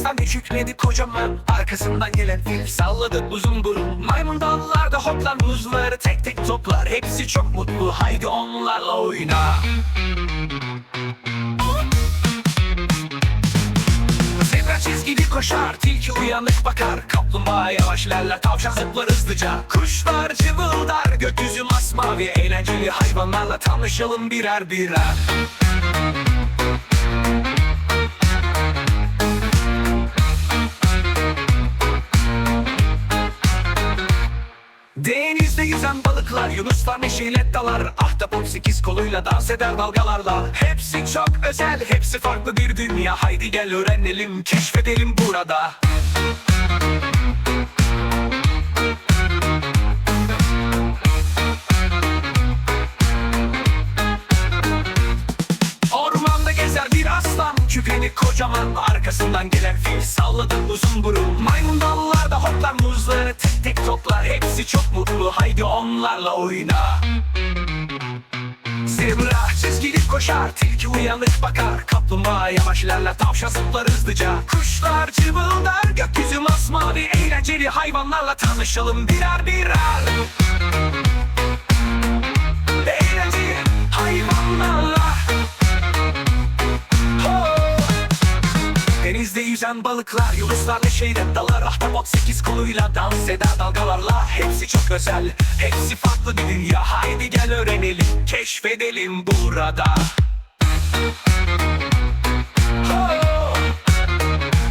aslan küçükledi kocaman Arkasından gelen fil. Salladı uzun burun Maymun dallarda hoplar muzları tek tek toplar. Hepsi çok mutlu haydi onlarla oyna. Zebra çizgili koşar, tilki uyanık bakar. Kaplumbağa yavaş ilerler, tavşan zıplar hızlıca. Kuşlar cıvıldar, gökyüzü masmavi. Eğlenceli hayvanlarla tanışalım birer birer Denizde yüzen balıklar, yunuslar neşeyle dalar Ahtapot sekiz koluyla dans eder dalgalarla. Hepsi çok özel, hepsi farklı bir dünya. Haydi gel öğrenelim, keşfedelim burada. Küpeni kocaman arkasından gelen fil. Salladı uzun burun Maymun dallarda hoplar muzları tek toplar Hepsi çok mutlu. Haydi onlarla oyna. Zebra çizgili koşar. Tilki uyanık bakar. Kaplumbağa yavaş ilerler Tavşan zıplar hızlıca. Kuşlar cıvıldar Gökyüzü masmavi. Eğlenceli hayvanlarla tanışalım birer birer. Eğlenceli hayvanlarla yüzen balıklar, yunuslar neşeyle dalar. Ahtapot sekiz koluyla dans eder dalgalarla. Hepsi çok özel, hepsi farklı bir dünya. Haydi gel öğrenelim, keşfedelim burada!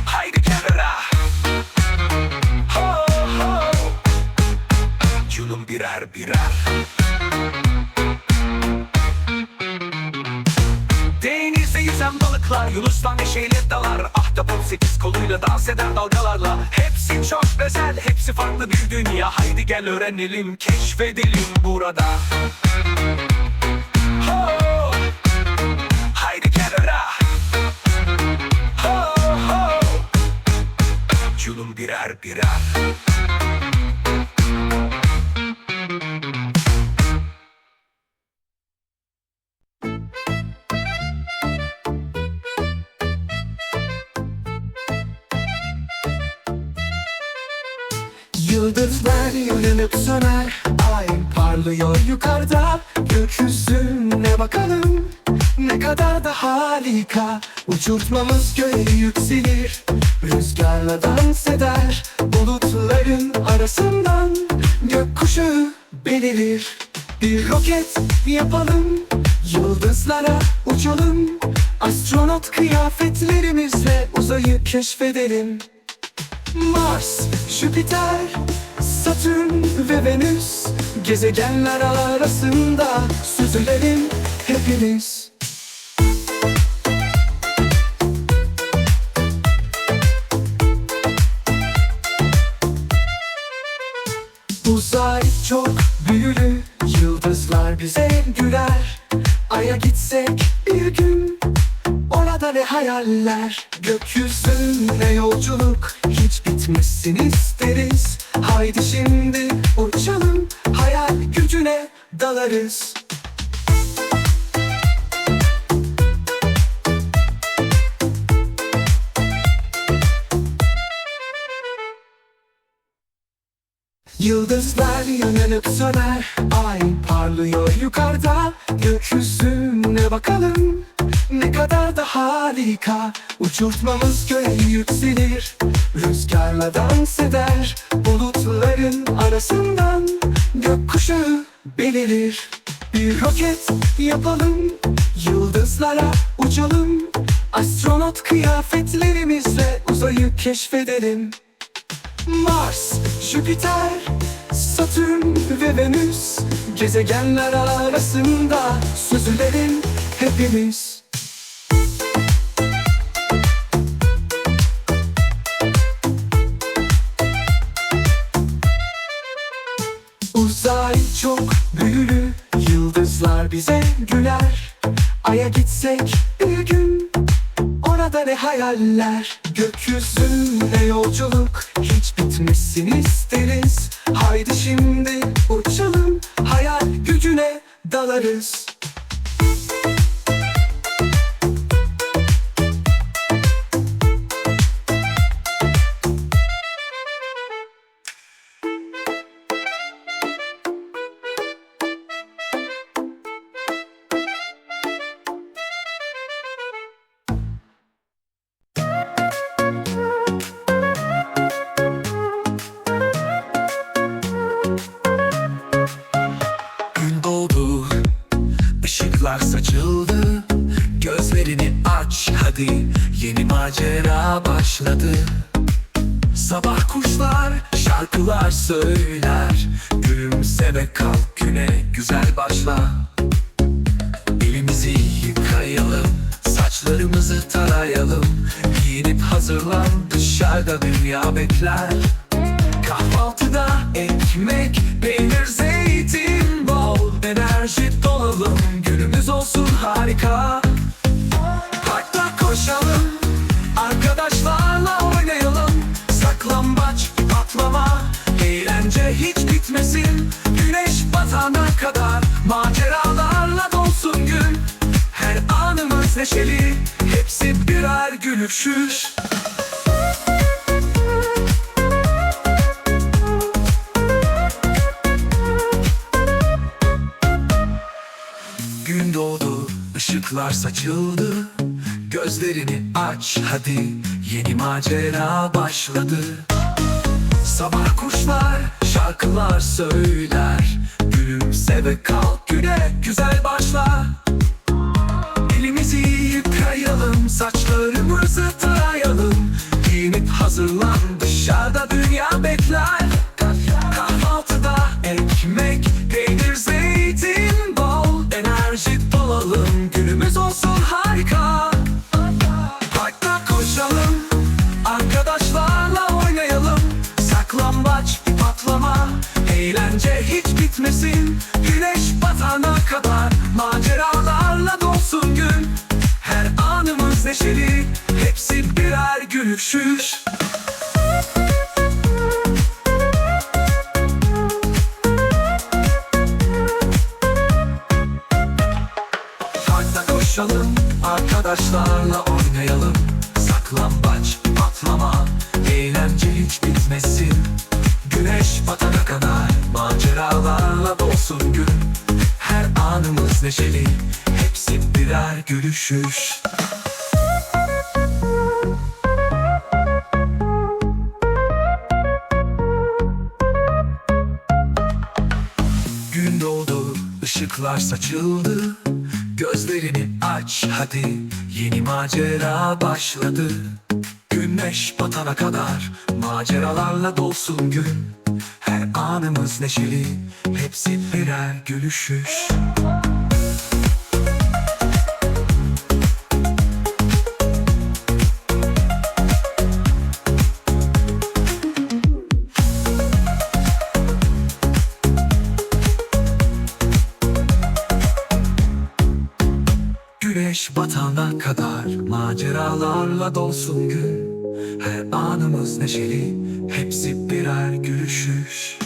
Haydi ho! Culum birer birer balıklar Yunuslar neşeyle dalar. Ahtapot sekiz koluyla dans eder dalgalarla. Hepsi çok özel Hepsi farklı bir dünya. Haydi gel öğrenelim Keşfedelim burada. Ho! Haydi gel öğren. Ho! Culum birer birer harika. Uçurtmamız göğe yükselir. Rüzgarla dans eder. Bulutların arasından Gökkuşağı belirir. Bir roket yapalım. Yıldızlara uçalım. Astronot kıyafetlerimizle uzayı keşfedelim. Mars, Jüpiter, Satürn ve Venüs Gezegenler arasında süzülelim hepimiz bize güler. Ay'a gitsek bir gün Orada ne hayaller? Gökyüzüne yolculuk Hiç bitmesin isteriz. Haydi şimdi uçalım Hayal gücüne dalarız Yıldızlar yanıp söner. Ay parlıyor yukarıda. Gökyüzüne bakalım. Ne kadar da harika. Uçurtmamız göğe yükselir. Rüzgarla dans eder. Bulutların arasından Gökkuşağı belirir. Bir roket yapalım. Yıldızlara uçalım. Astronot kıyafetlerimizle Uzayı keşfedelim. Mars, Jüpiter, Satürn ve Venüs Gezegenler arasında süzülelim hepimiz. Uzay çok büyülü Yıldızlar bize güler. Ay'a gitsek bir gün Orada ne hayaller? Gökyüzüne yolculuk Hiç bitmesin isteriz Haydi şimdi uçalım Hayal gücüne dalarız kuşlar şarkılar söyler. Gülümse ve kalk güne güzel başla. Elimizi yıkayalım Saçlarımızı tarayalım. Giyinip hazırlan dışarıda dünya bekler. Kahvaltıda ekmek, peynir, zeytin bol Enerji dolalım. Günümüz olsun harika. Parkta koşalım Arkadaşlarla neşeli Hepsi birer gülüşür Gün doğdu, ışıklar saçıldı Gözlerini aç hadi Yeni macera başladı. Sabah kuşlar şarkılar söyler Gülümse ve kalk güne güzel başla Elimizi yıkayalım Saçlarımızı tarayalım Giyinip hazırlan dışarıda dünya bekler. Kahvaltıda ekmek, neşeli Hepsi birer gülüşür Parkta koşalım, arkadaşlarla oynayalım. Saklambaç, patlama, eğlence hiç bitmesin. Güneş batana kadar maceralarla dolsun gün. Her anımız neşeli, hepsi birer gülüşür ışıklar saçıldı Gözlerini aç hadi. Yeni macera başladı. Güneş batana kadar Maceralarla dolsun gün. Her anımız neşeli Hepsi birer gülüşür Güneş batana kadar maceralarla dolsun gün. Her anımız neşeli, hepsi birer gülüşür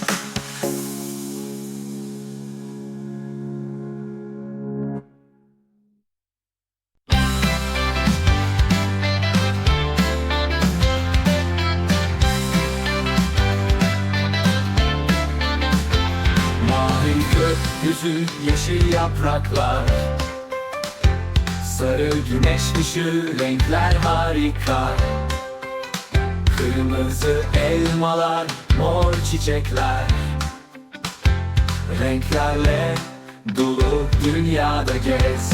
Mavi gökyüzü yeşil yapraklar Sarı güneş ışığı renkler harika. Kırmızı elmalar mor çiçekler. Renklerle dolu dünyada gez.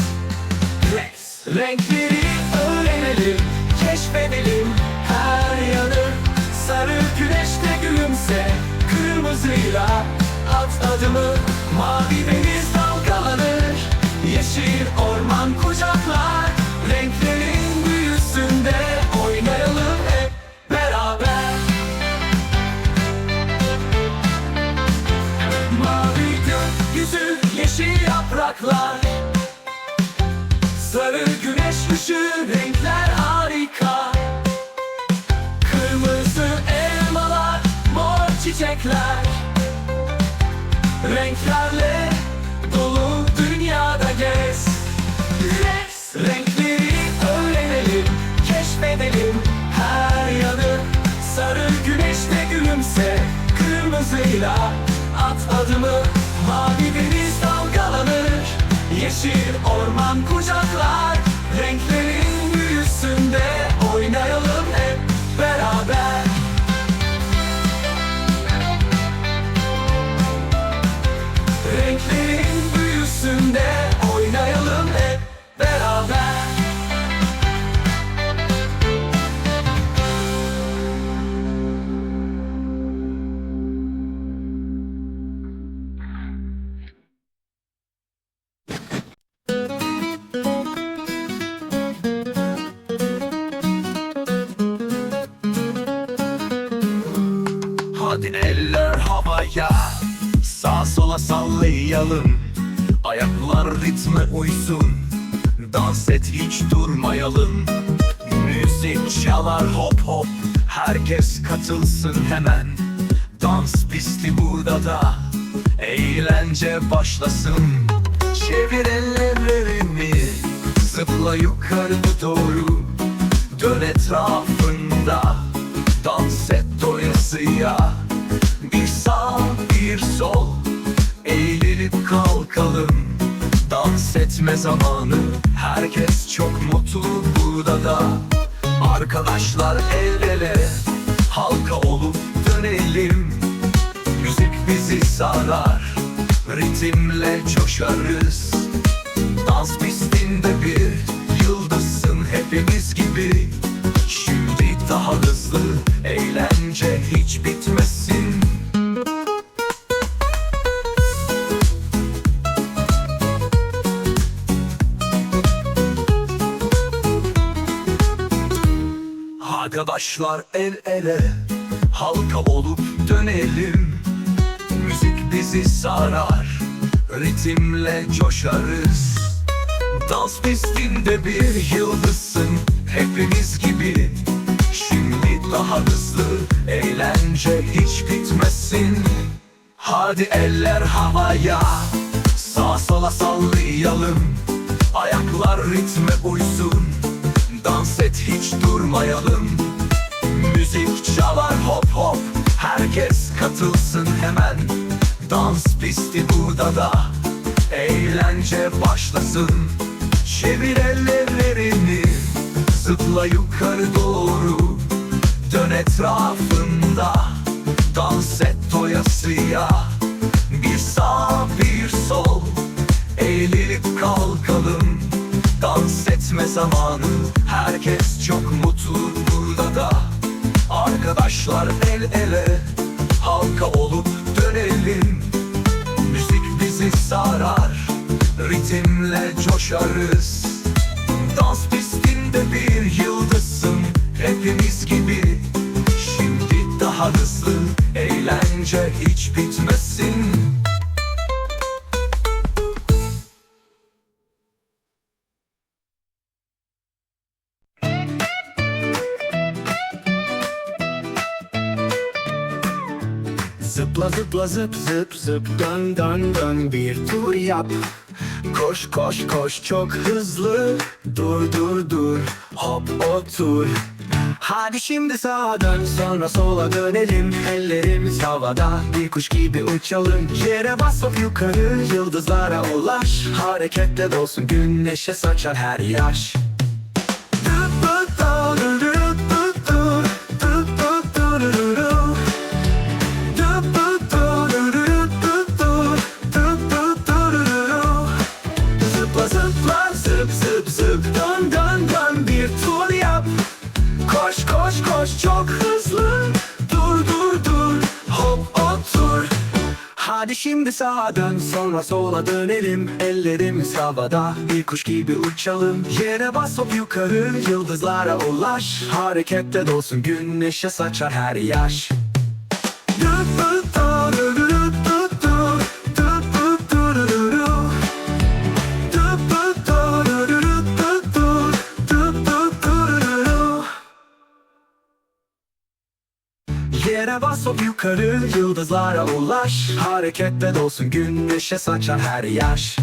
Gez Renkleri öğrenelim, keşfedelim. Her yanı Sarı güneşte gülümse, kırmızıyla at adımı Mavi çiçekler Renklerle dolu dünyada gez. Gez Renkleri öğrenelim, keşfedelim. Her yanı Sarı güneşte gülümse, kırmızıyla at adımı Mavi deniz dalgalanır, yeşil orman kucaklar Renklerin büyüsünde oynayalım eller havaya Sağ sola sallayalım. Ayaklar ritme uysun Dans et hiç durmayalım. Müzik çalar hop hop Herkes katılsın hemen. Dans pisti burada da Eğlence başlasın. Çevir ellerini Zıpla yukarı doğru. Dön etrafında Dans et doyasıya bir sol. Eğilip kalkalım. Dans etme zamanı. Herkes çok mutlu burada da. Arkadaşlar el ele. Halka olup dönelim. Müzik bizi sarar. Ritimle coşarız. Dans pistinde bir Yıldızsın hepimiz gibi coşarız. Dans pistinde bir yıldızsın Hepimiz gibi. Şimdi daha hızlı Eğlence hiç bitmesin. Hadi eller havaya Sağa sola sallayalım. Ayaklar ritme uysun Dans et hiç durmayalım. Müzik çalar hop hop Herkes katılsın hemen. Dans pisti burada da Eğlence başlasın. Çevir ellerini Zıpla yukarı doğru. Dön etrafında Dans et doyasıya. Bir sağ bir sol Eğilip kalkalım. Dans etme zamanı Herkes çok mutlu burada da. Arkadaşlar el ele Halka olup dönelim. Müzik bizi sarar Ritimle coşarız. Dans pistinde bir yıldızsın Hepimiz gibi. Şimdi daha hızlı Eğlence hiç bitmesin. Zıpla zıpla zıp zıp zıp dön dön dön bir tur yap Koş koş koş çok hızlı. Dur dur dur hop otur. Hadi şimdi sağa dön sonra sola dönelim. Ellerimiz havada bir kuş gibi uçalım. Yere basıp yukarı yıldızlara ulaş. Hareketle dolsun güneşe saçar her yaş sağa dön sonra sola dönelim. Ellerimiz havada bir kuş gibi uçalım. Yere basıp yukarı yıldızlara ulaş. Harekette dolsun güneşe saçar her yaş Yere basıp yukarı yıldızlara ulaş. Harekette dolsun güneşe saçar her yaş